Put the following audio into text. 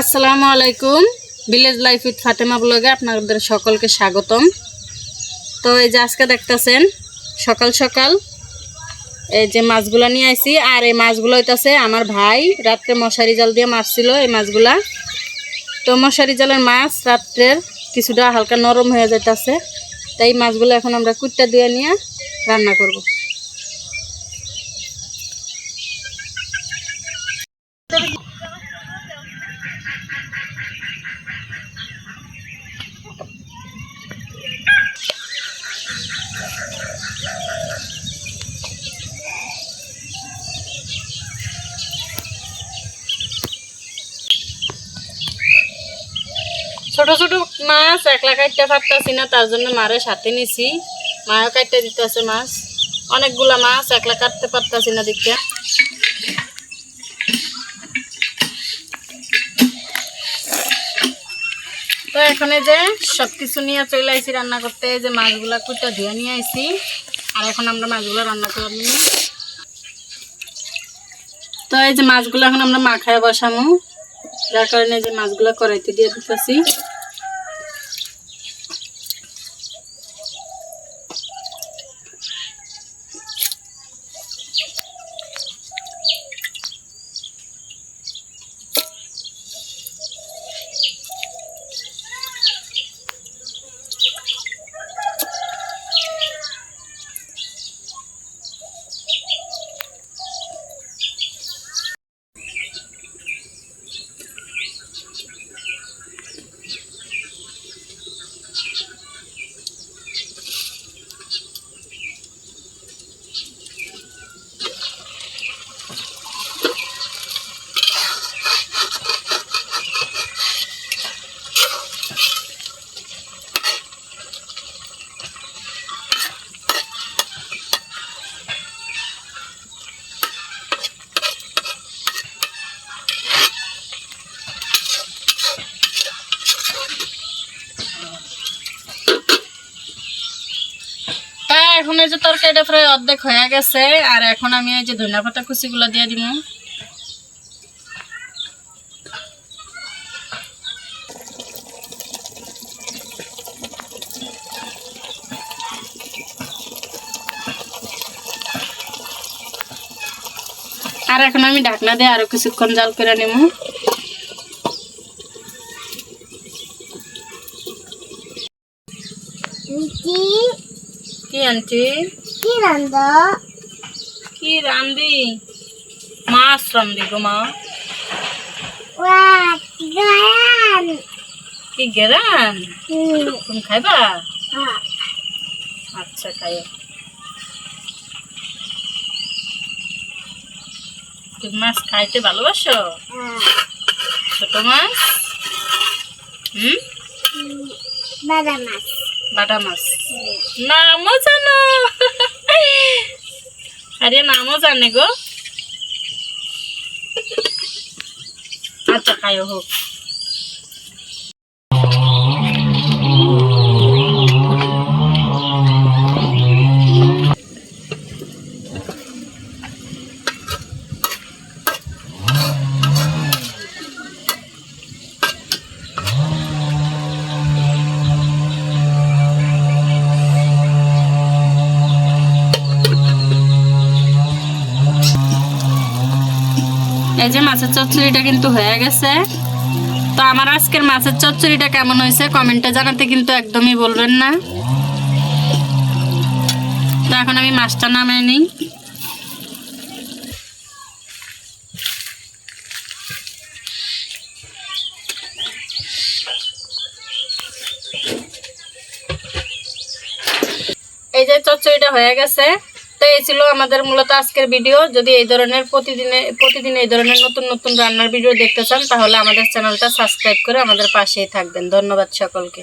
আসসালামু আলাইকুম। Village life with Fatema ব্লগে আপনাদের সকলকে স্বাগতম। তো এই যে আজকে দেখতেছেন, সকাল সকাল এই যে মাছগুলা নিয়ে আইছি, আর এই মাছগুলো হইতাছে আমার ভাই। রাত্রে মশারি জাল দিয়ে মারছিল এই মাছগুলা। তো মশারি জালের মাছ রাত্রের কিছুটা হালকা নরম হয়ে যাইতাছে। তাই মাছগুলো এখন আমরা কুটটা দিয়ে নিয়ে রান্না করব। ছোট ছোট মাছ, একলা কাটতে পারতাছি না, তার জন্য মারে সাথে নিছি। মাও কাটতে দিতেছে মাছ। অনেকগুলা মাছ একলা কাটতে পারতাছি না দেখতে। তো এখানে যে সব কিছু নিয়ে চলে আইছি রান্না করতে যে মাছগুলা কুইটা ধুয়ে নিয়ে আইছি। আর এখন আমরা মাছগুলো রান্না করে নিই তো এই যে মাছগুলো এখন আমরা মাখায় বসামু। যার কারণে যে মাছগুলো কড়াইতে দিয়ে দিতেছি তা এখন এই যে তরকারিটা প্রায় অর্ধেক হয়ে গেছে, আর এখন আমি এই যে ধনিয়া পাতা কুচিগুলো দিয়ে দিব। আর এখন আমি ঢাকনা দিয়ে আরও কিছুক্ষণ জাল করে নেব। কি আনটি? কি রান্দ কি রান্ধি? মাছ রান্ধি গো মা। কি গেরান তুমি খাইবা? হ্যাঁ। আচ্ছা খাইও। তুমি মাছ খাইতে ভালোবাসো? হ্যাঁ। ছোট মাছ? হুম? বাদা মাছ। বাটা মাছ। নামও জানো। আরে নামও জানে গো। আচ্ছা খাই হোক। এই যে মাছের চচ্চড়িটা কিন্তু হয়ে গেছে। তো আমার আজকের মাছের চচ্চড়িটা কেমন হয়েছে কমেন্টে জানাতে কিন্তু একদমই বলবেন না। তো এখন আমি মাছটা নামাই নিই। এই যে চচ্চড়িটা হয়ে গেছে। তো এই ছিল আমাদের মূলত আজকের ভিডিও। যদি এই ধরনের প্রতিদিনে, প্রতিদিন এই ধরনের নতুন নতুন রান্নার ভিডিও দেখতে চান, তাহলে আমাদের চ্যানেলটা সাবস্ক্রাইব করে আমাদের পাশেই থাকবেন। ধন্যবাদ সকলকে।